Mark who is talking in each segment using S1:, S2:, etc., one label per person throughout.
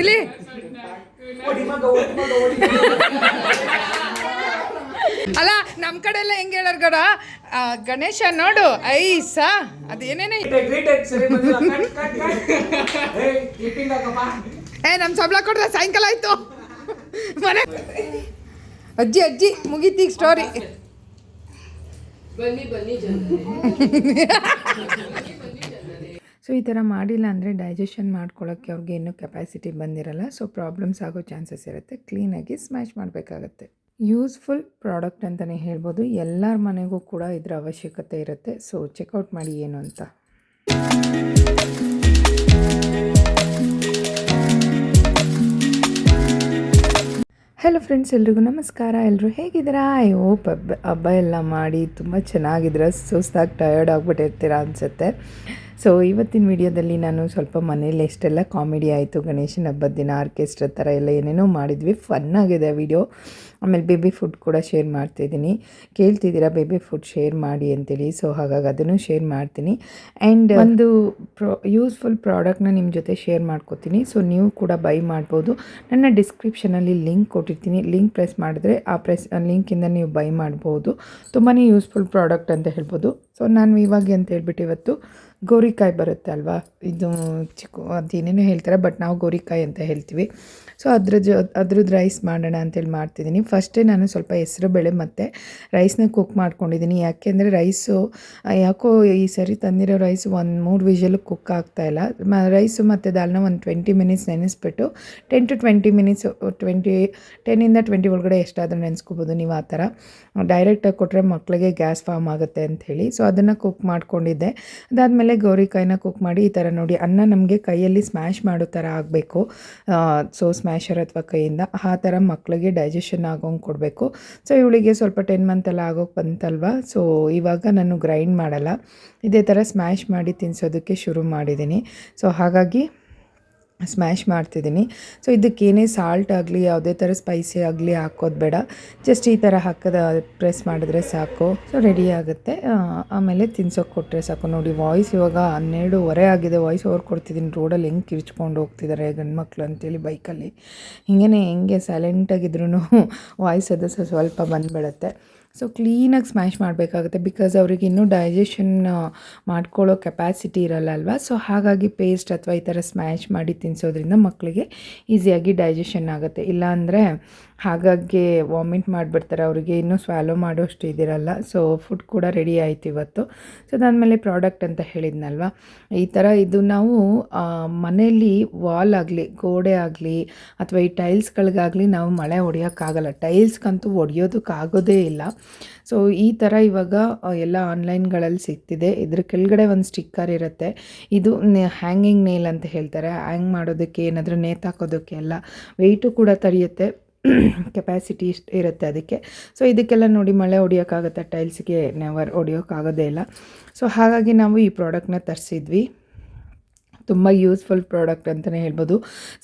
S1: ಇಲ್ಲಿ. ಅಲ್ಲ ನಮ್ಮ ಕಡೆ ಎಲ್ಲ ಹೆಂಗೆ ಹೇಳರ್ ಗಡ ಗಣೇಶ ನೋಡು ಐಸ ಅದೇನೇನೆ ಏ ನಮ್ಮ ಸಂಬಳ ಕೊಡ್ದ ಸಾಯಂಕಾಲ ಆಯ್ತು. ಮನೆ ಅಜ್ಜಿ ಅಜ್ಜಿ ಮುಗೀತೀಗ ಸ್ಟೋರಿ ಸೊ, ಈ ಥರ ಮಾಡಿಲ್ಲ ಅಂದರೆ ಡೈಜೆಷನ್ ಮಾಡ್ಕೊಳ್ಳೋಕ್ಕೆ ಅವ್ರಿಗೆ ಇನ್ನೂ ಕೆಪಾಸಿಟಿ ಬಂದಿರಲ್ಲ. ಸೊ ಪ್ರಾಬ್ಲಮ್ಸ್ ಆಗೋ ಚಾನ್ಸಸ್ ಇರುತ್ತೆ. ಕ್ಲೀನಾಗಿ ಸ್ಮ್ಯಾಶ್ ಮಾಡಬೇಕಾಗತ್ತೆ. ಯೂಸ್ಫುಲ್ ಪ್ರಾಡಕ್ಟ್ ಅಂತಲೇ ಹೇಳ್ಬೋದು. ಎಲ್ಲರ ಮನೆಗೂ ಕೂಡ ಇದರ ಅವಶ್ಯಕತೆ ಇರುತ್ತೆ. ಸೊ ಚೆಕ್ಔಟ್ ಮಾಡಿ ಏನು ಅಂತ. ಹಲೋ ಫ್ರೆಂಡ್ಸ್ ಎಲ್ರಿಗೂ ನಮಸ್ಕಾರ. ಎಲ್ಲರೂ ಹೇಗಿದ್ದೀರಾ? ಐ ಹೋಪ್ ಹಬ್ಬ ಹಬ್ಬ ಎಲ್ಲ ಮಾಡಿ ತುಂಬ ಚೆನ್ನಾಗಿದ್ರೆ ಸುಸ್ತಾಗಿ ಟಯರ್ಡ್ ಆಗಿಬಿಟ್ಟಿರ್ತೀರಾ ಅನಿಸುತ್ತೆ. ಸೊ ಇವತ್ತಿನ ವಿಡಿಯೋದಲ್ಲಿ ನಾನು ಸ್ವಲ್ಪ ಮನೇಲಿ ಎಷ್ಟೆಲ್ಲ ಕಾಮಿಡಿ ಆಯಿತು, ಗಣೇಶನ ಹಬ್ಬದ ದಿನ ಆರ್ಕೆಸ್ಟ್ರಾ ಥರ ಎಲ್ಲ ಏನೇನೋ ಮಾಡಿದ್ವಿ. ಫನ್ ಆಗಿದೆ ವಿಡಿಯೋ ಆಮೇಲೆ ಬೇಬಿ ಫುಡ್ ಕೂಡ ಶೇರ್ ಮಾಡ್ತಿದ್ದೀನಿ. ಕೇಳ್ತಿದ್ದೀರಾ ಬೇಬಿ ಫುಡ್ ಶೇರ್ ಮಾಡಿ ಅಂತೇಳಿ. ಸೊ ಹಾಗಾಗಿ ಅದನ್ನು ಶೇರ್ ಮಾಡ್ತೀನಿ. ಆ್ಯಂಡ್ ಒಂದು ಪ್ರೊ ಯೂಸ್ಫುಲ್ ಪ್ರಾಡಕ್ಟ್ನ ನಿಮ್ಮ ಜೊತೆ ಶೇರ್ ಮಾಡ್ಕೋತೀನಿ. ಸೊ ನೀವು ಕೂಡ ಬೈ ಮಾಡ್ಬೋದು. ನನ್ನ ಡಿಸ್ಕ್ರಿಪ್ಷನಲ್ಲಿ ಲಿಂಕ್ ಕೊಟ್ಟಿರ್ತೀನಿ. ಲಿಂಕ್ ಪ್ರೆಸ್ ಮಾಡಿದ್ರೆ ಆ ಪ್ರೆಸ್ ಲಿಂಕಿಂದ ನೀವು ಬೈ ಮಾಡ್ಬೋದು. ತುಂಬಾ ಯೂಸ್ಫುಲ್ ಪ್ರಾಡಕ್ಟ್ ಅಂತ ಹೇಳ್ಬೋದು. ಸೊ ನಾನು ಇವಾಗ ಅಂತ ಹೇಳ್ಬಿಟ್ಟು ಇವತ್ತು ಗೋರಿಕಾಯಿ ಬರುತ್ತೆ ಅಲ್ವಾ? ಇದು ಚಿಕ್ಕ ಅದೇನೇನೋ ಹೇಳ್ತಾರೆ ಬಟ್ ನಾವು ಗೋರಿಕಾಯಿ ಅಂತ ಹೇಳ್ತೀವಿ. ಸೊ ಅದ್ರ ಜೊ ಅದ್ರದ್ದು ರೈಸ್ ಮಾಡೋಣ ಅಂತೇಳಿ ಮಾಡ್ತಿದ್ದೀನಿ. ಫಸ್ಟೇ ನಾನು ಸ್ವಲ್ಪ ಹೆಸರು ಬೇಳೆ ಮತ್ತು ರೈಸ್ನ ಕುಕ್ ಮಾಡ್ಕೊಂಡಿದ್ದೀನಿ. ಯಾಕೆಂದರೆ ರೈಸು ಯಾಕೋ ಈ ಸರಿ ತಂದಿರೋ ರೈಸ್ ಒಂದು ಮೂರು ವಿಷಲು ಕುಕ್ ಆಗ್ತಾಯಿಲ್ಲ ಮ ರೈಸು ಮತ್ತು ದಾಲ್ನ ಒಂದು twenty minutes ನೆನೆಸ್ಬಿಟ್ಟು ten to twenty minutes twenty ಟೆನ್ನಿಂದ twenty ಒಳಗಡೆ ಎಷ್ಟಾದರೂ ನೆನೆಸ್ಕೋಬೋದು ನೀವು ಆ ಥರ. ಡೈರೆಕ್ಟಾಗಿ ಕೊಟ್ಟರೆ ಮಕ್ಕಳಿಗೆ ಗ್ಯಾಸ್ ಫಾರ್ಮ್ ಆಗುತ್ತೆ ಅಂಥೇಳಿ ಸೊ ಅದನ್ನು ಕುಕ್ ಮಾಡ್ಕೊಂಡಿದ್ದೆ. ಅದಾದಮೇಲೆ ಗೌರಿಕಾಯಿನ ಕುಕ್ ಮಾಡಿ ಈ ಥರ ನೋಡಿ ಅನ್ನ ನಮಗೆ ಕೈಯಲ್ಲಿ ಸ್ಮ್ಯಾಶ್ ಮಾಡೋ ಥರ ಆಗಬೇಕು. ಸೊ ಸ್ಮ್ಯಾಶರ್ ಅಥವಾ ಕೈಯಿಂದ ಆ ಥರ ಮಕ್ಕಳಿಗೆ ಡೈಜೆಷನ್ ಆಗೋಂಗೆ ಕೊಡಬೇಕು. ಸೊ ಇವಳಿಗೆ ಸ್ವಲ್ಪ ಟೆನ್ ಮಂತ್ ಎಲ್ಲ ಆಗೋಕೆ ಬಂತಲ್ವಾ? ಸೊ ಇವಾಗ ನಾನು ಗ್ರೈಂಡ್ ಮಾಡಲ್ಲ. ಇದೇ ಥರ ಸ್ಮ್ಯಾಶ್ ಮಾಡಿ ತಿನ್ನಿಸೋದಕ್ಕೆ ಶುರು ಮಾಡಿದ್ದೀನಿ. ಸೊ ಹಾಗಾಗಿ ಸ್ಮ್ಯಾಶ್ ಮಾಡ್ತಿದ್ದೀನಿ. ಸೊ ಇದಕ್ಕೇನೇ ಸಾಲ್ಟ್ ಆಗಲಿ, ಯಾವುದೇ ಥರ ಸ್ಪೈಸಿ ಆಗಲಿ ಹಾಕೋದು ಬೇಡ. ಜಸ್ಟ್ ಈ ಥರ ಹಾಕದ ಪ್ರೆಸ್ ಮಾಡಿದ್ರೆ ಸಾಕು. ಸೊ ರೆಡಿ ಆಗುತ್ತೆ. ಆಮೇಲೆ ತಿನ್ಸೋಕೆ ಕೊಟ್ಟರೆ ಸಾಕು. ನೋಡಿ ವಾಯ್ಸ್ ಇವಾಗ ಹನ್ನೆರಡೂವರೆ ಆಗಿದೆ. ವಾಯ್ಸ್ ಓವರ್ ಕೊಡ್ತಿದ್ದೀನಿ. ರೋಡಲ್ಲಿ ಹೆಂಗೆ ಕಿರ್ಚ್ಕೊಂಡು ಹೋಗ್ತಿದ್ದಾರೆ ಗಂಡ್ಮಕ್ಳು ಅಂತೇಳಿ ಬೈಕಲ್ಲಿ ಹಿಂಗೇ ಹೆಂಗೆ ಸೈಲೆಂಟಾಗಿದ್ರೂ ವಾಯ್ಸ್ ಅದು ಸ್ವಲ್ಪ ಬಂದುಬಿಡುತ್ತೆ. ಸೊ ಕ್ಲೀನಾಗಿ ಸ್ಮ್ಯಾಶ್ ಮಾಡಬೇಕಾಗುತ್ತೆ ಬಿಕಾಸ್ ಅವ್ರಿಗೆ ಇನ್ನೂ ಡೈಜೆಷನ್ ಮಾಡ್ಕೊಳ್ಳೋ ಕೆಪಾಸಿಟಿ ಇರಲ್ಲ ಅಲ್ವಾ ಸೊ ಹಾಗಾಗಿ ಪೇಸ್ಟ್ ಅಥವಾ ಈ ಥರ ಸ್ಮ್ಯಾಶ್ ಮಾಡಿ ತಿನ್ನಿಸೋದ್ರಿಂದ ಮಕ್ಕಳಿಗೆ ಈಸಿಯಾಗಿ ಡೈಜೆಷನ್ ಆಗುತ್ತೆ. ಇಲ್ಲಾಂದರೆ ಹಾಗಾಗಿ ವಾಮಿಟ್ ಮಾಡಿಬಿಡ್ತಾರೆ. ಅವರಿಗೆ ಇನ್ನೂ ಸ್ವಾಲೋ ಮಾಡೋಷ್ಟು ಇದಿರಲ್ಲ. ಸೊ ಫುಡ್ ಕೂಡ ರೆಡಿ ಆಯಿತು ಇವತ್ತು. ಸೊ ಅದಾದಮೇಲೆ ಪ್ರಾಡಕ್ಟ್ ಅಂತ ಹೇಳಿದ್ನಲ್ವ? ಈ ಥರ ಇದು ನಾವು ಮನೆಯಲ್ಲಿ ವಾಲ್ ಆಗಲಿ, ಗೋಡೆ ಆಗಲಿ, ಅಥವಾ ಈ ಟೈಲ್ಸ್ಗಳಿಗಾಗಲಿ ನಾವು ಮಳೆ ಹೊಡೆಯೋಕ್ಕಾಗಲ್ಲ. ಟೈಲ್ಸ್ಗಂತೂ ಒಡೆಯೋದಕ್ಕಾಗೋದೇ ಇಲ್ಲ. ಸೊ ಈ ಥರ ಇವಾಗ ಎಲ್ಲ ಆನ್ಲೈನ್ಗಳಲ್ಲಿ ಸಿಗ್ತಿದೆ. ಇದ್ರ ಕೆಳಗಡೆ ಒಂದು ಸ್ಟಿಕ್ಕರ್ ಇರುತ್ತೆ. ಇದು ಹ್ಯಾಂಗಿಂಗ್ ನೇಲ್ ಅಂತ ಹೇಳ್ತಾರೆ. ಹ್ಯಾಂಗ್ ಮಾಡೋದಕ್ಕೆ ಏನಾದರೂ ನೇತಾಕೋದಕ್ಕೆ ಎಲ್ಲ. ವೆಯ್ಟು ಕೂಡ ತಡೆಯುತ್ತೆ ಕೆಪಾಸಿಟಿ ಇಷ್ಟು ಇರುತ್ತೆ ಅದಕ್ಕೆ. ಸೊ ಇದಕ್ಕೆಲ್ಲ ನೋಡಿ ಮಳೆ ಹೊಡಿಯೋಕ್ಕಾಗುತ್ತೆ? ಟೈಲ್ಸ್ಗೆ ನೆವರ್ ಹೊಡಿಯೋಕ್ಕಾಗೋದೇ ಇಲ್ಲ. ಸೊ ಹಾಗಾಗಿ ನಾವು ಈ ಪ್ರಾಡಕ್ಟ್ನ ತರಿಸಿದ್ವಿ. ತುಂಬ ಯೂಸ್ಫುಲ್ ಪ್ರಾಡಕ್ಟ್ ಅಂತಲೇ ಹೇಳ್ಬೋದು.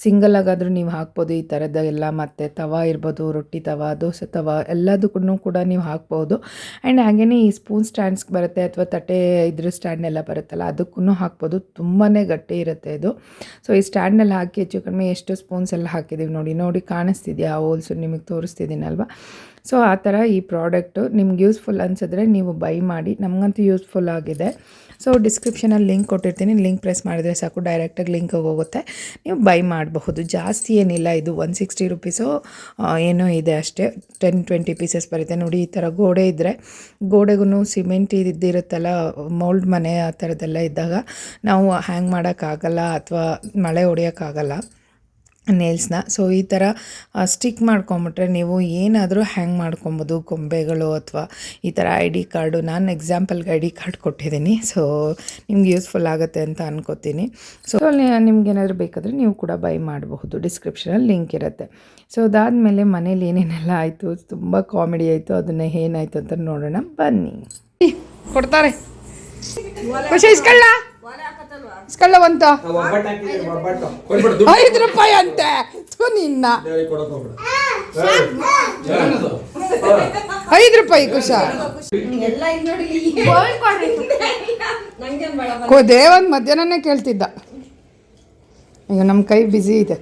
S1: ಸಿಂಗಲ್ ಆಗಾದರೂ ನೀವು ಹಾಕ್ಬೋದು, ಈ ಥರದ ಎಲ್ಲ ಮತ್ತು ತವ ಇರ್ಬೋದು, ರೊಟ್ಟಿ ತವ, ದೋಸೆ ತವ ಎಲ್ಲದಕ್ಕೂ ಕೂಡ ನೀವು ಹಾಕ್ಬೋದು. ಆ್ಯಂಡ್ ಹಾಗೆಯೇ ಈ ಸ್ಪೂನ್ ಸ್ಟ್ಯಾಂಡ್ಸ್ ಬರುತ್ತೆ ಅಥವಾ ತಟ್ಟೆ ಇದ್ರ ಸ್ಟ್ಯಾಂಡ್ ಎಲ್ಲ ಬರುತ್ತಲ್ಲ ಅದಕ್ಕೂ ಹಾಕ್ಬೋದು. ತುಂಬಾ ಗಟ್ಟಿ ಇರುತ್ತೆ ಇದು. ಸೊ ಈ ಸ್ಟ್ಯಾಂಡಲ್ಲಿ ಹಾಕಿ ಹೆಚ್ಚು ಕಡಿಮೆ ಎಷ್ಟು ಸ್ಪೂನ್ಸ್ ಎಲ್ಲ ಹಾಕಿದ್ದೀವಿ ನೋಡಿ ನೋಡಿ ಕಾಣಿಸ್ತಿದೆಯಾ ಹೋಲ್ಸು ನಿಮಗೆ ತೋರಿಸ್ತಿದ್ದೀನಲ್ವ ಸೊ ಆ ಥರ ಈ ಪ್ರಾಡಕ್ಟು ನಿಮ್ಗೆ ಯೂಸ್ಫುಲ್ ಅನಿಸಿದ್ರೆ ನೀವು ಬೈ ಮಾಡಿ, ನಮಗಂತೂ ಯೂಸ್ಫುಲ್ ಆಗಿದೆ. ಸೊ ಡಿಸ್ಕ್ರಿಪ್ಷನಲ್ಲಿ ಲಿಂಕ್ ಕೊಟ್ಟಿರ್ತೀನಿ. ಲಿಂಕ್ ಪ್ರೆಸ್ ಮಾಡಿದರೆ ಸಾಕು ಡೈರೆಕ್ಟಾಗಿ ಲಿಂಕಿಗೆ ಹೋಗುತ್ತೆ. ನೀವು ಬೈ ಮಾಡಬಹುದು. ಜಾಸ್ತಿ ಏನಿಲ್ಲ, ಇದು ಒನ್ ಸಿಕ್ಸ್ಟಿ ರುಪೀಸು ಏನೋ ಇದೆ ಅಷ್ಟೇ. ಟೆನ್ ಟ್ವೆಂಟಿ ಪೀಸಸ್ ಬರುತ್ತೆ. ನೋಡಿ, ಈ ಥರ ಗೋಡೆ ಇದ್ದರೆ ಗೋಡೆಗೂ ಸಿಮೆಂಟ್ ಇದ್ದಿರುತ್ತಲ್ಲ ಮೋಲ್ಡ್ ಮನೆ ಆ ಥರದ್ದೆಲ್ಲ ಇದ್ದಾಗ, ನಾವು ಹ್ಯಾಂಗ್ ಮಾಡೋಕ್ಕಾಗಲ್ಲ ಅಥವಾ ಮಳೆ ಹೊಡಿಯೋಕ್ಕಾಗಲ್ಲ ನೇಲ್ಸ್ನ. ಸೊ ಈ ಥರ ಸ್ಟಿಕ್ ಮಾಡ್ಕೊಂಬಿಟ್ರೆ ನೀವು ಏನಾದರೂ ಹ್ಯಾಂಗ್ ಮಾಡ್ಕೊಬೋದು ಗೊಂಬೆಗಳು ಅಥವಾ ಈ ಥರ ಐ ಡಿ ಕಾರ್ಡು. ನಾನು ಎಕ್ಸಾಂಪಲ್ಗೆ ಐ ಡಿ ಕಾರ್ಡ್ ಕೊಟ್ಟಿದ್ದೀನಿ. ಸೊ ನಿಮ್ಗೆ ಯೂಸ್ಫುಲ್ ಆಗುತ್ತೆ ಅಂತ ಅನ್ಕೋತೀನಿ. ಸೊ ಅಲ್ಲಿ ನಿಮ್ಗೆ ಏನಾದರೂ ಬೇಕಾದರೆ ನೀವು ಕೂಡ ಬೈ ಮಾಡಬಹುದು. ಡಿಸ್ಕ್ರಿಪ್ಷನಲ್ಲಿ ಲಿಂಕ್ ಇರುತ್ತೆ. ಸೊ ಅದಾದಮೇಲೆ ಮನೇಲಿ ಏನೇನೆಲ್ಲ ಆಯಿತು? ತುಂಬ ಕಾಮಿಡಿ ಆಯಿತು. ಅದನ್ನು ಏನಾಯಿತು ಅಂತ ನೋಡೋಣ. ಬನ್ನಿ. ಕೊಡ್ತಾರೆ. ಖುಷಿ ಇಸ್ಕೊಳ್ಳ ಇಸ್ಕೊಳ್ಳ ಅಂತ
S2: ಒಬ್ಬಟ್ಟು ಹಾಕಿದ್ದೀನಿ ಒಬ್ಬಟ್ಟು ಕೊಡ್ಬಿಡು ದುಡ್ಡು
S1: ಐದು ರೂಪಾಯಿ ಅಂತೆ. ನಿನ್ನ. ಐದು ರೂಪಾಯಿ ಕುಶ. ಕೋ ದೇವನ್ ಮಧ್ಯಾಹ್ನನೇ ಕೇಳ್ತಿದ್ದ.
S3: ಈಗ ನಮ್ಮ ಕೈ ಬ್ಯುಸಿ ಇದೆ.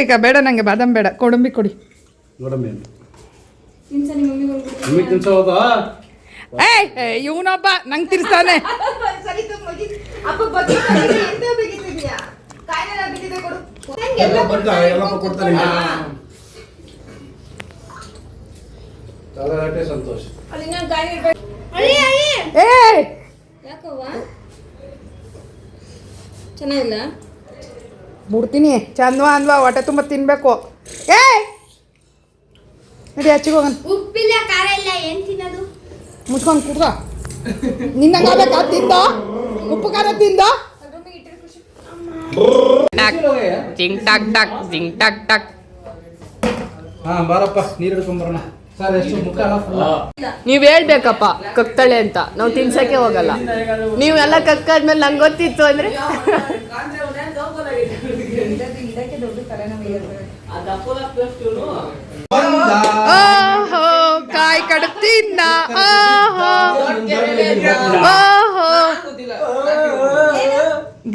S3: ಈಗ ಬೇಡ ನನಗೆ ಬಾದಾಮ್ ಬೇಡ. ಕೊಡಂಬಿ ಕೊಡಿ. ಏಯ್ ಇವನೊಬ್ಬ ನಂಗೆ ತಿರ್ಸ್ತಾನೆ.
S4: ಸಂತೋಷ.
S5: ಚೆನ್ನಾಗಿಲ್ಲ?
S3: ಬಿಡ್ತೀನಿ ಚಂದ್ವ ಅಂದ್ವಾ ಹೊಟ್ಟೆ ತುಂಬ ತಿನ್ಬೇಕು. ಏಯ್ ನಡಿ ಹಚ್ಚಿಗೆ ಹೋಗೋಣ.
S5: ಉಪ್ಪಿಲ್ಲ ಖಾರ ಇಲ್ಲ ಏನ್ ತಿನ್ನೋದು?
S3: ಮುಚ್ಕೊಂಡು ಕುಡ್ಕೋ ನಿನ್ನಂಗಾಗಬೇಕಾ ತಿಂದ ಉಪ್ಪು ಖಾರ ತಿಂದೋ? ಜಿಂಗ್ ಟಕ್ ಟಕ್ ಜಿಂಗ್ ಟಕ್ ಟಕ್.
S4: ಹಾ ಬಾರಪ್ಪ ನೀರು ಹಿಡ್ಕೊಂಬರೋಣ. ಸರ್ ಎಷ್ಟು ಮುಖ ಅಲ್ಲ full?
S6: ನೀವ್ ಹೇಳ್ಬೇಕಪ್ಪ ಕಕ್ತಾಳೆ ಅಂತ. ನಾವು ತಿನ್ಸಕ್ಕೆ ಹೋಗಲ್ಲ. ನೀವೆಲ್ಲ ಕಕ್ಕಾದ್ಮೇಲೆ ನಂಗೆ ಗೊತ್ತಿತ್ತು ಅಂದ್ರೆ?
S3: ಓಹೋ ತಿನ್ನ ಓಹೋ ಓಹೋ.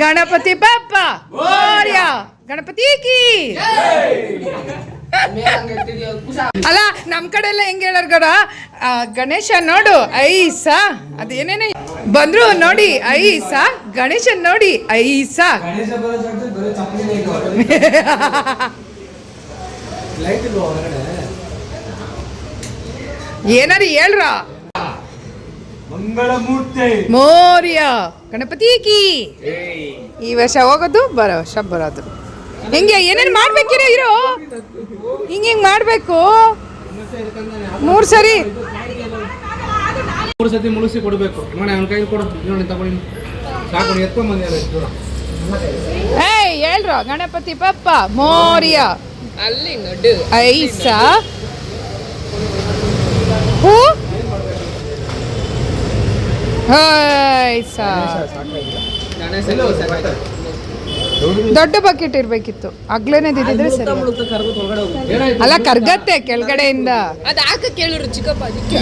S3: ಗಣಪತಿ ಬಪ್ಪ ಮೋರ್ಯ ಗಣಪತಿ ಕೀ. ಅಲ್ಲ ನಮ್ ಕಡೆ ಎಲ್ಲ ಹೆಂಗ್ ಹೇಳಾರ ಗಡ ಗಣೇಶ ನೋಡು ಐಸ. ಅದೇನೇನೆ? ಬಂದ್ರು ನೋಡಿ ಐಸ. ಗಣೇಶ ನೋಡಿ ಐಸ.
S4: ಲೈಟ್ ಇಲ್ವಾ ಹೊರಗಡೆ?
S3: ಏನಾರು ಹೇಳ್ರ?
S4: ಮಂಗಳ ಮೂರ್ತಿ
S3: ಮೋರ್ಯ. ಗಣಪತಿ ಕೀ. ಈ ವರ್ಷ ಹೋಗೋದು ಬರೋ ವರ್ಷ ಬರೋದು. ಹೆಂಗೆ ಏನೇನು ಮಾಡ್ಬೇಕಿರೋ ಇರೋ ಹಿಂಗೆ ಹಿಂಗೆ ಮಾಡಬೇಕು. ಮೂರು ಸರಿ.
S4: ಮೂರು ಸತಿ ಮುಳುಸಿ ಕೊಡಬೇಕು. ನೋಡಿ ಅವನ ಕೈಲಿ ಕೊಡು. ನೋಡಿ ತಗೊಂಡು ಸಾಕು ಎತ್ಕೊಂಡ್ ಬಂದಿಲ್ಲ
S3: ಏಯ್ ಹೇಳ್ರ ಗಣಪತಿ ಪಪ್ಪ ಮೋರ್ಯ.
S6: ಅಲ್ಲಿ ನಡು
S3: ಐಸ. ಹೂ ಸರ್. ದೊಡ್ಡ ಬಕೆಟ್ ಇರ್ಬೇಕಿತ್ತು. ಅಗ್ಲೇನೆ ದಿದ್ರೆ ಸರಿ. ಅಲ್ಲ ಕರ್ಗತ್ತೆ ಕೆಳಗಡೆಯಿಂದ.
S6: ಅದ್ ಹಾಕ ಕೇಳಿರು ಚಿಕ್ಕಪ್ಪ? ಅದಕ್ಕೆ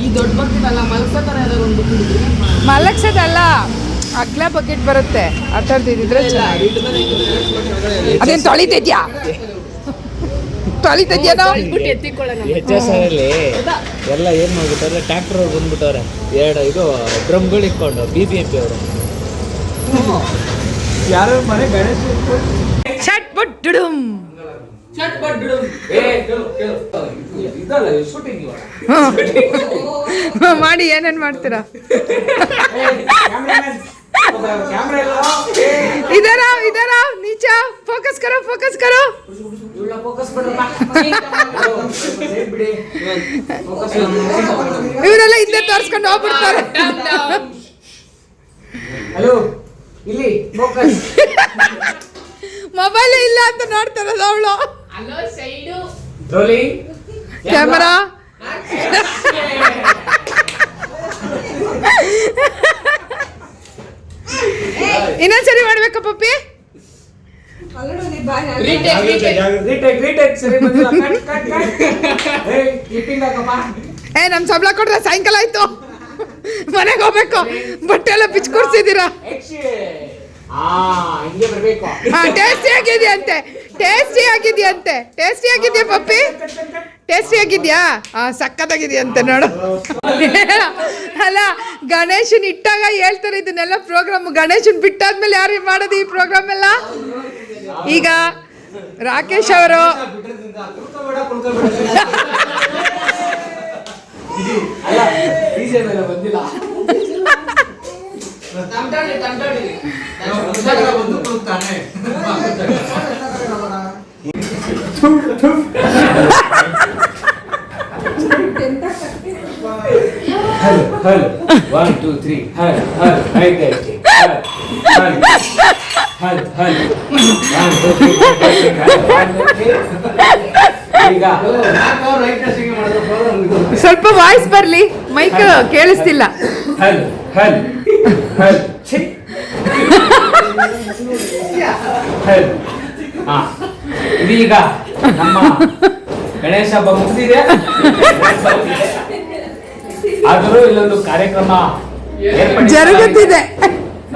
S6: ಈ ದೊಡ್ಡ ಬರ್ತದಲ್ಲ ಮಲ್ಸತರ ಯಾವ್ದಾರು ಒಂದು
S3: ಮಲಗ್ಸೋದಲ್ಲ. ಅಗ್ಲ ಬಕೆಟ್ ಬರುತ್ತೆ. ಆ ಥರದ್ದು ಇದ್ರೆ ಚೆನ್ನಾಗಿ ಅದೇನು ತೊಳಿತಿದ್ಯಾ ತೊಳಿತಿದ್ಯಾನೋ
S6: ಬಿಟ್ಟು ಎತ್ತಿಕೊಳ್ಳೋಣ.
S2: ಎಚ್ ಎಸ್ ಅಲ್ಲಿ ಎಲ್ಲ ಏನು ಮಾಡ್ಬಿಟ್ಟವ್ರೆ ಟ್ರ್ಯಾಕ್ಟರ್ ಅವ್ರು ಬಂದ್ಬಿಟ್ಟವ್ರೆ. ಎರಡು ಇದು ಡ್ರಮ್ಗಳು ಇಟ್ಕೊಂಡು ಬಿ ಬಿ ಎಂ ಪಿ ಅವರು. ಯಾರು ಮನೆ ಗಣೇಶ
S3: ಚಟ್ ಬುಟ್ ಡುಡುಮ್ ಹ್ಮ್. ಮಾಡಿ ಏನೇನ್ ಮಾಡ್ತೀರಾ? ಇದರ ಇದರ ನೀಚ ಫೋಕಸ್ ಕರೋ ಫೋಕಸ್ ಕರೋ. ಇವರೆಲ್ಲ ಹಿಂದೆ ತೋರಿಸ್ಕೊಂಡು ಹೋಗ್ಬಿಡ್ತಾರೆ.
S2: ಹಲೋ ಇಲ್ಲಿ ಫೋಕಸ್
S3: ಮೊಬೈಲ್ ಇಲ್ಲ ಅಂತ ನೋಡ್ತಾರದು ಅವಳು.
S2: ರೋಲಿಂಗ್
S3: ಕ್ಯಾಮರಾ ಇನ್ನೊಂದ್ಸರಿ ಮಾಡ್ಬೇಕಾ ಪಪ್ಪಿ? ಏ ನಮ್ ಸಂಬಳ ಕೊಡ್ರೆ ಸಾಯಂಕಾಲ ಆಯ್ತು. ಮನೆಗೆ ಹೋಗ್ಬೇಕು. ಬಟ್ಟೆ ಎಲ್ಲ ಬಿಚ್ಚಿ ಕೊಡ್ಸಿದ್ದೀರಾ?
S2: ಆ ಹಿಂಗೆ ಬರ್ಬೇಕು.
S3: ಹಾ ಟೇಸ್ಟಿ ಆಗಿದೆಯಂತೆ. ಟೇಸ್ಟಿ ಆಗಿದೆಯಂತೆ. ಟೇಸ್ಟಿ ಆಗಿದ್ಯಾ ಪಪ್ಪಿ? ಟೇಸ್ಟಿ ಆಗಿದ್ಯಾ? ಹಾ ಸಕ್ಕತ್ತಾಗಿದೆಯಂತೆ ನೋಡು. ಅಲ್ಲ, ಗಣೇಶನ್ ಇಟ್ಟಾಗ ಹೇಳ್ತಾರೆ ಇದನ್ನೆಲ್ಲ ಪ್ರೋಗ್ರಾಮ್ ಗಣೇಶನ್ ಬಿಟ್ಟಾದ್ಮೇಲೆ ಯಾರು ಮಾಡೋದು ಈ ಪ್ರೋಗ್ರಾಮ್ ಎಲ್ಲ? ಈಗ ರಾಕೇಶ್ ಅವರು.
S2: ಬಂದಿಲ್ಲ. ಬಂದು ಕೂತಾನೆ ಹಲ್ ಹಲ್ ಒನ್ ಟೂ ತ್ರೀ ಹಲ್ ಹಲ್ ಐತೆ ಐತೆ ಹಲ್ ಹಲ್ ಹಲ್ ಹಲ್ ಒನ್ ಟೂ ತ್ರೀ ಈಗ.
S3: ಸ್ವಲ್ಪ ವಾಯ್ಸ್ ಬರ್ಲಿ ಮೈಕ್ ಕೇಳಿಸ್ತಿಲ್ಲ.
S2: ಹಲ್ ಹಲ್ ಹಲ್ ಛೀ ಹಲ್ ಹಾ ಇದೀಗ ನಮ್ಮ ಗಣೇಶ ಹಬ್ಬ ಮುಗಿದಿದೆ. ಆದರೂ ಇಲ್ಲೊಂದು ಕಾರ್ಯಕ್ರಮ.
S3: ಜರುಗುತ್ತಿದೆ.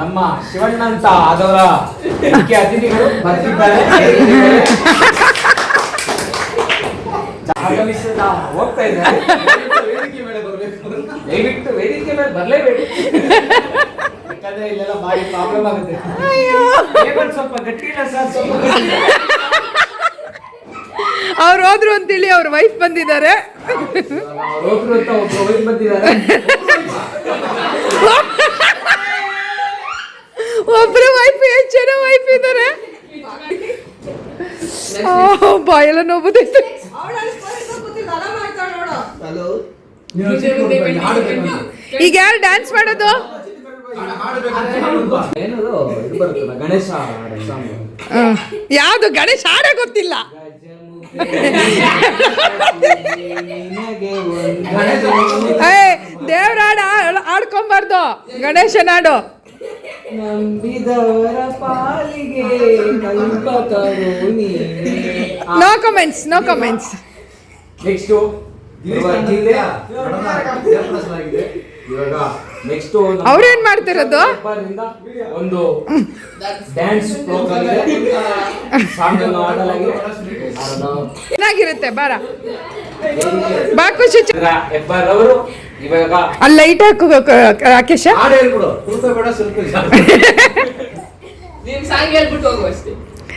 S2: ನಮ್ಮ ಶಿವಣ್ಣ ಅಂತ ಆದವರ ಮುಖ್ಯ ಅತಿಥಿಗಳು ಬರ್ತಿದ್ದಾರೆ. ಆಗಮಿಸಿದ ಹೋಗ್ತಾ ಇದ್ದಾರೆ ದಯವಿಟ್ಟು ವೇದಿಕೆ ಮೇಲೆ ಬರಲೇಬೇಡಿ. ಯಾಕಂದ್ರೆ ಇಲ್ಲೆಲ್ಲ ಬಾರಿ ಪ್ರಾಬ್ಲಮ್ ಆಗುತ್ತೆ. ಕೇಬಲ್ ಸ್ವಲ್ಪ ಗಟ್ಟಿ ಇಲ್ಲ ಸರ್ ಸ್ವಲ್ಪ.
S3: ಅವ್ರು ಹೋದ್ರು ಅಂತೇಳಿ ಅವ್ರ ವೈಫ್ ಬಂದಿದ್ದಾರೆ.
S2: ಅವ್ರು ಹೋದ್ರು ಅಂತ ಒಬ್ರು ವೈಫ್ ಬಂದಿದ್ದಾರೆ.
S3: ಒಬ್ರು ವೈಫ್ ಎಷ್ಟು ಜನ ವೈಫ್ ಇದ್ದಾರೆ. ಬಾಯೆಲ್ಲ ನೋವುದೈತೆ ಈಗ ಯಾರು ಡ್ಯಾನ್ಸ್ ಮಾಡೋದು?
S2: ಗಣೇಶ.
S3: ಯಾವ್ದು? ಗಣೇಶ್ ಹಾಡ ಗೊತ್ತಿಲ್ಲ. ಏ ದೇವ್ರ ಹಾಡ ಆಡ್ಕೊಂಬಾರ್ದು ಗಣೇಶನ ಹಾಡು. No comments no comments
S2: next ಇವಾಗ ನೆಕ್ಸ್ಟ್
S3: ಅವ್ರೇನ್ ಮಾಡ್ತಿರೋದು?
S2: ಒಂದು ಡ್ಯಾನ್ಸ್
S3: ಚೆನ್ನಾಗಿರುತ್ತೆ ಬಾರ. ಬಾ ಖುಷಿ. ಚ-
S2: ಅವರು ಇವಾಗ
S3: ಅಲ್ಲಿ ಲೈಟ್ ಹಾಕು ರಾಕೇಶ?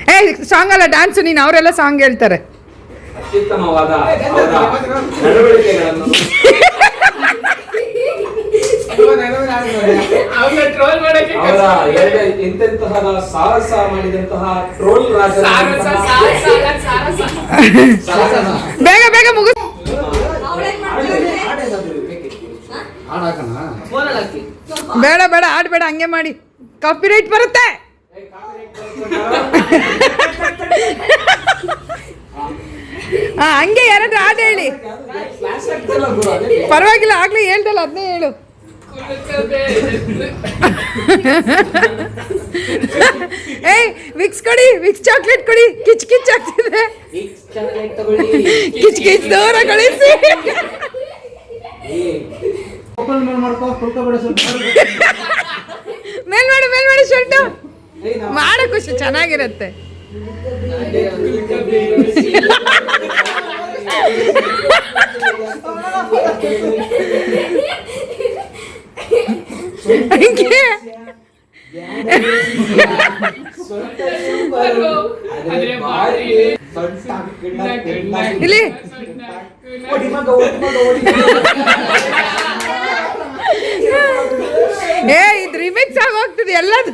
S3: ಏ ಸಾಂಗ್ ಅಲ್ಲ ಡ್ಯಾನ್ಸ್ ನೀನು ಅವರೆಲ್ಲ ಸಾಂಗ್ ಹೇಳ್ತಾರೆ.
S2: ಅತ್ಯುತ್ತಮವಾದ ಅವರ ನಡವಳಿಕೆಗಳನ್ನು ಎಂತೆಂತಹ ಸಾಹಸ ಮಾಡಿದಂತಹ ಟ್ರೋಲ್ ರಾಜ
S6: ಬೇಡ ಸಾರಸ ಸಾರಸ.
S3: ಬೇಗ ಬೇಗ ಮುಗಿಸ್. ಬೇಡ ಬೇಡ ಆಡ್ಬೇಡ ಹಂಗೆ ಮಾಡಿ. ಕಾಪಿ ರೈಟ್ ಬರುತ್ತೆ ಹಾ ಹಂಗೆ ಯಾರಾದ್ರೂ ಆಟ ಹೇಳಿ. ಪರವಾಗಿಲ್ಲ, ಆಗ್ಲೇ ಹೇಳ್ದಲ್ಲ ಅದನ್ನೇ ಹೇಳು. ಏಯ್, ವಿಕ್ಸ್ ಕೊಡಿ, ವಿಕ್ಸ್ ಚಾಕ್ಲೇಟ್ ಕೊಡಿ, ಕಿಚ್ ಕಿಚ್ ಆಗ್ತಿದೆ. ಕಿಚ್ ಕಿಚ್ ದೂರ ಕಳಿಸಿ.
S4: ಮೇಲೆ
S3: ಮಾಡು ಮೇಲ್ ಮಾಡು ಶರ್ಟು. ಮಾಡ ಖುಷಿ ಚೆನ್ನಾಗಿರುತ್ತೆ. ಏ ಇದು ರಿಮಿಕ್ಸ್ ಆಗಿ ಹೋಗ್ತದೆ ಎಲ್ಲದು.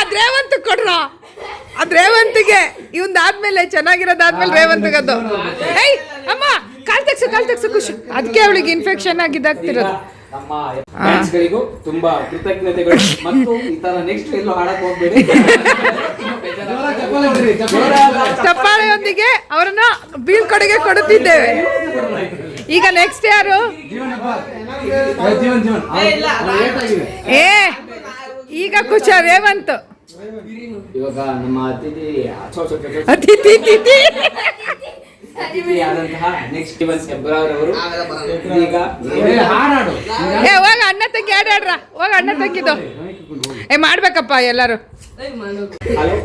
S3: ಅದ್ ರೇವಂತ್ ಕೊಡ್ರ. ಅದ್ ರೇವಂತ್ಗೆ. ಇವಂದಾದ್ಮೇಲೆ ಚೆನ್ನಾಗಿರೋದಾದ್ಮೇಲೆ ರೇವಂತ್ಗದು ಏಯ್ ಅಮ್ಮ ಕಾಲ್ ತೆಗ್ಸು ಕಾಲ್ ತೆಗ್ಸು ಖುಷಿ. ಅದಕ್ಕೆ ಅವಳಿಗೆ ಇನ್ಫೆಕ್ಷನ್ ಆಗಿದಾಗ್ತಿರೋದು
S2: ನಮ್ಮ ಫ್ಯಾನ್ಸ್ಗಳಿಗೂ ತುಂಬಾ ಕೃತಜ್ಞತೆಗಳು. ಮತ್ತು ಈ ತರ ನೆಕ್ಸ್ಟ್ ಎಲ್ಲೂ ಹಾಡಕ್ ಹೋಗ್ಬೇಡಿ.
S4: ಚಪ್ಪಾಳೆ ಹೊಡಿರಿ ಚಪ್ಪಾಳೆ.
S3: ಚಪ್ಪಾಳೆಯೊಂದಿಗೆ ಅವರನ್ನ ಬೀಳ್ಕೊಡುಗೆ ಕೊಡುತ್ತಿದ್ದೇವೆ. ಈಗ ನೆಕ್ಸ್ಟ್ ಯಾರು.
S4: ಏ,
S3: ಈಗ ಖುಷ ರೇವಂತ್.
S2: ಇವಾಗ ನಮ್ಮ ಅತಿಥಿ
S3: ಅತಿಥಿ ತಿಥಿ
S2: ಅತಿಥಿ ನೆಕ್ಸ್ಟ್ ಇವನ್ ಅವರು. ಈಗ
S4: ಏ, ಹಾಡಾಡು.
S3: ಏ ಹೋಗ ಅಣ್ಣ ತಂಗಿ ಆಡಾಡ್ರ ಹೋಗ ಅಣ್ಣ ತಂಗಿದು ಏ ಮಾಡ್ಬೇಕಪ್ಪ ಎಲ್ಲರೂ.
S2: ಹಲೋ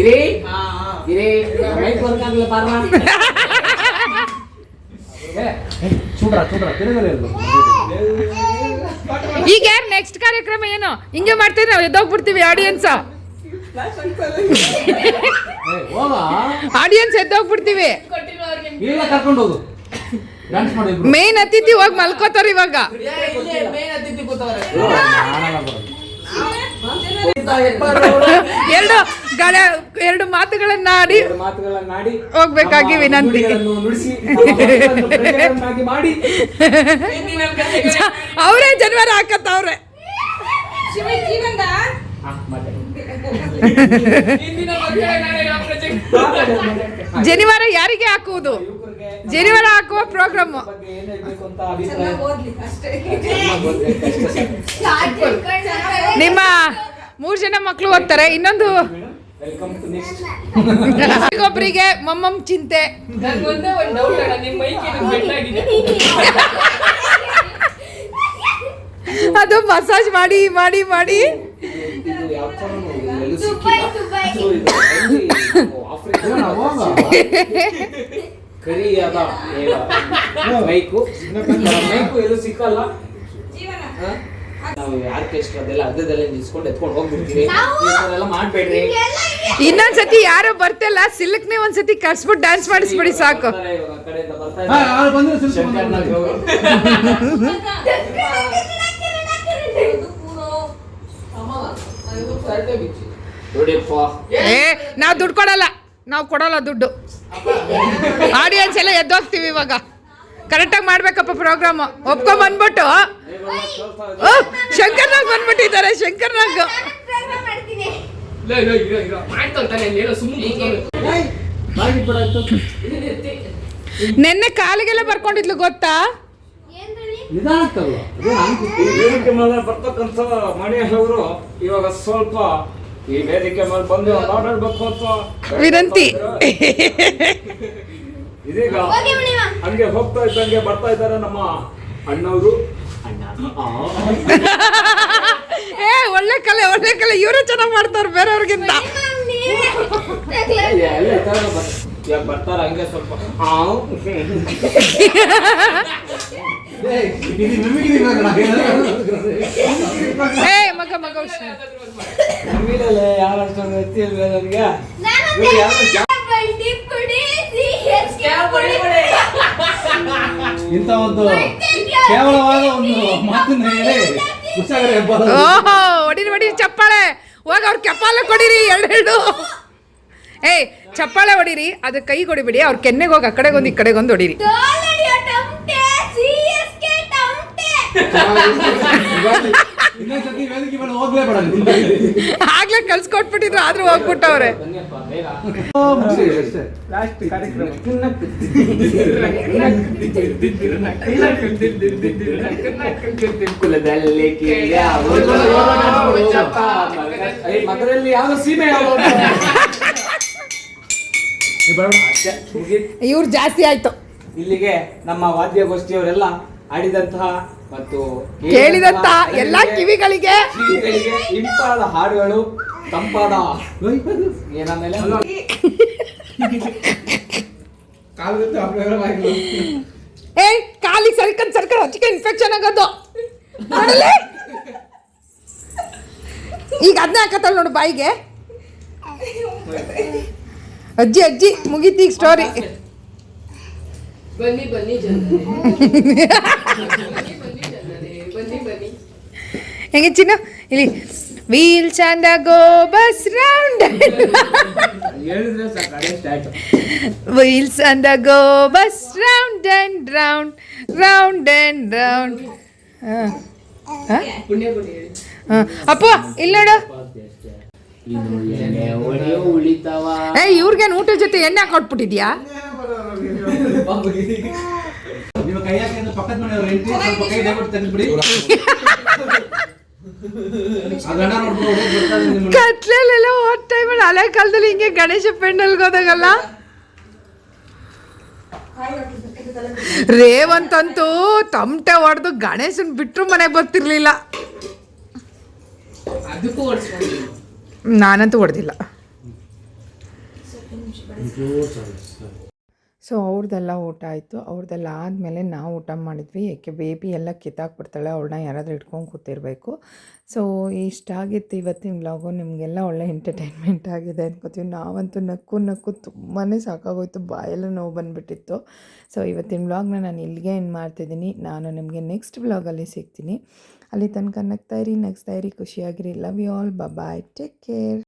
S2: ಇರಿ? ಇರಿ. ಮೈಕ್ ವರ್ಕ್ ಆಗಲ್ಲ
S3: ಈಗ ಯಾರು ನೆಕ್ಸ್ಟ್ ಕಾರ್ಯಕ್ರಮ ಏನು? ಹಿಂಗೆ ಮಾಡ್ತೀವಿ ನಾವು ಎದ್ದೋಗ್ಬಿಡ್ತೀವಿ ಆಡಿಯನ್ಸ್ ಆಡಿಯನ್ಸ್ ಎದ್ದೋಗ್ಬಿಡ್ತೀವಿ. ಮೇನ್ ಅತಿಥಿ ಹೋಗಿ ಮಲ್ಕೋತಾರ ಇವಾಗ. ಎರಡು ಗಳ ಎರಡು ಮಾತುಗಳನ್ನಾಡಿ
S2: ಎರಡು ಮಾತುಗಳನ್ನ ಆಡಿ
S3: ಹೋಗ್ಬೇಕಾಗಿ ವಿನಂತಿ.
S2: ಮಾಡಿ.
S3: ಅವರೇ ಜನವರ ಹಾಕತ್ತವ್ರೆ
S2: ಅವ್ರೆ.
S3: ಜನಿವಾರ ಯಾರಿಗೆ ಹಾಕುವುದು? ಜನಿವಾರ ಹಾಕುವ ಪ್ರೋಗ್ರಾಮ್. ನಿಮ್ಮ ಮೂರು ಜನ ಮಕ್ಕಳು ಓದ್ತಾರೆ ಇನ್ನೊಂದು
S2: ವೆಲ್ಕಮ್ ಟು ನೆಕ್ಸ್ಟ್
S3: ಒಬ್ಬರಿಗೆ ಮಮ್ಮಮ್ ಚಿಂತೆ.
S6: ಒಂದೇ ಒಂದು ಡೌಟ್ ಅಣ್ಣ ನಿಮ್ಮ ಮೈಕ್ ಬೆಳ್ಳಾಗಿದೆ
S3: ಅದು ಮಸಾಜ್ ಮಾಡಿ ಮಾಡಿ ಮಾಡಿ.
S2: ಇದು ಯಾವ ಥರ ಎಲ್ಲೂ ಸಿಕ್ಕಿಲ್ಲ. So, ಇದು only ಆಫ್ರಿಕನ್
S4: ಹೋಗ
S2: ಕರಿಯಾದ ಮೈಕು. ಮೈಕು ಎಲ್ಲೂ ಸಿಕ್ಕಲ್ಲ?
S5: ಜೀವನ.
S2: ಹ? ನಾವು ಆರ್ಕೆಸ್ಟ್ರಾ ಅದೆಲ್ಲ ಅದೆಲ್ಲ ನಿಲ್ಸ್ಕೊಂಡು ಎತ್ಕೊಂಡು ಹೋಗ್ಬಿಡ್ತೀವಿ. ಈ ಥರ ಎಲ್ಲ ಮಾಡ್ಬೇಡ್ರಿ.
S3: ಇನ್ನೊಂದ್ಸತಿ ಯಾರೋ ಬರ್ತಿಲ್ಲ ಸಿಲ್ಕ್ನೇ ಒಂದ್ಸತಿ ಕರ್ಸ್ಬಿಟ್ಟು ಡ್ಯಾನ್ಸ್ ಮಾಡಿಸ್ಬಿಡಿ ಸಾಕು. ಏ ನಾವು ದುಡ್ಡು ಕೊಡಲ್ಲ. ನಾವು ಕೊಡಲ್ಲ ದುಡ್ಡು. ಆಡಿಯನ್ಸ್ ಎಲ್ಲ ಎದ್ದೋಗ್ತೀವಿ ಇವಾಗ. ಕರೆಕ್ಟಾಗಿ ಮಾಡ್ಬೇಕಪ್ಪ ಪ್ರೋಗ್ರಾಮ್ ಒಪ್ಕೊಂಡ್ ಬಂದ್ಬಿಟ್ಟು. ಶಂಕರ್ ಶಂಕರ್ನಾಗ್ ಬಂದ್ಬಿಟ್ಟಿದ್ದಾರೆ ಶಂಕರ್ನಾಗ್. ನೆನ್ನೆ ಕಾಲಿಗೆಲ್ಲ ಬರ್ಕೊಂಡಿದ್ಲು ಗೊತ್ತಾ?
S2: ಬರ್ತಕ್ಕಂಥ ಮಣೇಶ್ ಅವರು ಇವಾಗ ಸ್ವಲ್ಪ ಈ ವೇದಿಕೆ ಮೇಲೆ ಬಂದು ಮಾತಾಡ್ಬೇಕು ಅಂತ
S3: ವಿನಂತಿ.
S2: ಇದೀಗ ಹಂಗೆ ಹೋಗ್ತಾ ಇದ್ದಂಗೆ ಬರ್ತಾ ಇದ್ದಾರೆ ನಮ್ಮ ಅಣ್ಣವರು.
S3: ಏ ಒಳ್ಳೆ ಕಲೆ ಒಳ್ಳೆ ಕಲೆ. ಇವರೇ ಚೆನ್ನಾಗಿ ಮಾಡ್ತಾರೆ ಬೇರೆಯವ್ರಿಗಿಂತ.
S2: ಬರ್ತಾರ ಹಂಗೆ ಸ್ವಲ್ಪ.
S3: ಏ ಮಗ ಮಗ
S2: ಯಾರು ಅಷ್ಟೊಂದು ಎತ್ತಿ ನನಗೆ?
S4: ಇಂಥ ಒಂದು ಕೇವಲವಾದ ಒಂದು ಮಾತಿನ ಹೇಳಿ
S3: ಓಹೋ ಹೊಡಿರಿ ಹೊಡಿರಿ ಚಪ್ಪಾಳೆ. ಹೋಗ ಅವ್ರ ಕೆಪ್ಪಾಲೆ ಕೊಡಿರಿ ಎರಡೆರಡು ಏಯ್ ಚಪ್ಪಾಳೆ ಹೊಡಿರಿ ಅದು ಕೈ ಹೊಡಿಬಿಡಿ ಅವ್ರ ಕೆನ್ನೆಗೆ ಹೋಗಿ ಆ ಕಡೆಗೆ ಒಂದು ಈ ಕಡೆಗೆ ಒಂದು ಹೊಡಿರಿ ಆಗ್ಲೇ ಕಲ್ಸ್ಕೊಟ್ಬಿಟ್ಟಿದ್ರು ಆದ್ರೂ ಹೋಗ್ಬಿಟ್ಟವ್ರೆ
S2: ಕುಲದಲ್ಲಿ ಯಾವ ಸೀಮೆ.
S3: ಇವ್ರು ಜಾಸ್ತಿ ಆಯ್ತು
S2: ಇಲ್ಲಿಗೆ ನಮ್ಮ ವಾದ್ಯಗೋಷ್ಠಿಯವರೆಲ್ಲ ಆಡಿದಂತಹ ಮತ್ತು
S3: ಕೇಳಿದಂತ ಎಲ್ಲಾ ಕಿವಿಗಳಿಗೆ
S2: ಕಿವಿಗಳಿಗೆ ಇಂಪಾದ ಹಾಡುಗಳು ತಂಪಾದ
S4: ಏನಾದ್ಮೇಲೆ?
S3: ಏ ಕಾಲಿಗೆ ಸರ್ಕನ್ ಸರ್ಕನ್ ಹಚ್ಚಿಕೆ ಇನ್ಫೆಕ್ಷನ್ ಆಗೋದು. ಈಗ ಅದನ್ನ ಹಾಕತ್ತಲ್ಲ ನೋಡು ಬಾಯಿಗೆ. ಅಜ್ಜಿ ಅಜ್ಜಿ ಮುಗೀತಿ ಈಗ ಸ್ಟೋರಿ
S6: ಬನ್ನಿ ಬನ್ನಿ ಜನರೇ. ಬನ್ನಿ ಬನ್ನಿ
S3: ಹೆಂಗೆ ಚಿನ್ನ? ಇಲ್ಲಿ ವೀಲ್ ಚಂದ ಗೋ ಬಸ್ ರೌಂಡ್.
S2: ಹೇಳಿದ್ರೆ ಚಂದ ಸ್ಟಾರ್ಟ್
S3: ವೀಲ್ಸ್ ಅಂದ go bus round and round round and round. ಅಪ್ಪ ಇಲ್ಲಿ ನೋಡು. ಇವ್ರಿಗೇನು ಊಟ ಜೊತೆ ಎಣ್ಣೆ ಕೊಟ್ಬಿಟ್ಟಿದ್ಯಾ?
S4: ನೀವು ಕೈ ಹಾಕಿ ಪಕ್ಕದ ಮನೆಯವ್ರು ಹೆಂಡತಿ ಸ್ವಲ್ಪ ಕೈ ದಯವಿಟ್ಟು ತೆಗೆದ್ಬಿಡಿ ಆ ಗಂಡ ನೋಡ್ಬಿಟ್ಟು ಹೋಗಿ ಬರ್ತಾರೆ ನಿಮ್ಮನ್ನ.
S3: ಕತ್ಲೆಲೆಲ್ಲ ಹೋದ ಟೈಮಲ್ಲಿ ಹಳೆ ಕಾಲದಲ್ಲಿ ಹಿಂಗೆ ಗಣೇಶ ಪೆಂಡಲ್ಗೆ ಹೋದಾಗಲ್ಲ? ರೇವಂತಂತೂ ತಮಟೆ ಹೊಡೆದು ಗಣೇಶನ್ ಬಿಟ್ಟರು ಮನೆಗೆ ಬರ್ತಿರ್ಲಿಲ್ಲ. ನಾನಂತೂ ಹೊಡೆದಿಲ್ಲ. ಸೊ ಅವ್ರದ್ದೆಲ್ಲ ಊಟ ಆಯಿತು. ಅವ್ರದ್ದೆಲ್ಲ ಆದಮೇಲೆ ನಾವು ಊಟ ಮಾಡಿದ್ವಿ. ಏಕೆ ಬೇಬಿ ಎಲ್ಲ ಕಿತ್ತಾಕ್ಬಿಡ್ತಾಳೆ ಅವಳನ್ನ ಯಾರಾದರೂ ಇಟ್ಕೊಂಡು ಕೂತಿರ್ಬೇಕು. ಸೊ, ಇಷ್ಟ ಆಗಿತ್ತು ಇವತ್ತಿನ ವ್ಲಾಗು. ನಿಮಗೆಲ್ಲ ಒಳ್ಳೆ ಎಂಟರ್ಟೈನ್ಮೆಂಟ್ ಆಗಿದೆ ಅನ್ಕೋತೀವಿ. ನಾವಂತೂ ನಕ್ಕು ನಕ್ಕು ತುಂಬಾ ಸಾಕಾಗೋಯ್ತು. ಬಾಯೆಲ್ಲ ನೋವು ಬಂದುಬಿಟ್ಟಿತ್ತು. ಸೊ, ಇವತ್ತಿನ ವ್ಲಾಗ್ನ ನಾನು ಇಲ್ಲಿಗೆ ಏನು ಮಾಡ್ತಿದ್ದೀನಿ. ನಾನು ನಿಮಗೆ ನೆಕ್ಸ್ಟ್ ವ್ಲಾಗಲ್ಲಿ ಸಿಗ್ತೀನಿ. ಅಲ್ಲಿ ತನಕ ನಗ್ತಾಯಿರಿ ನಗ್ಸ್ತಾಯಿರಿ ಖುಷಿಯಾಗಿರಿ. Love you all bye take care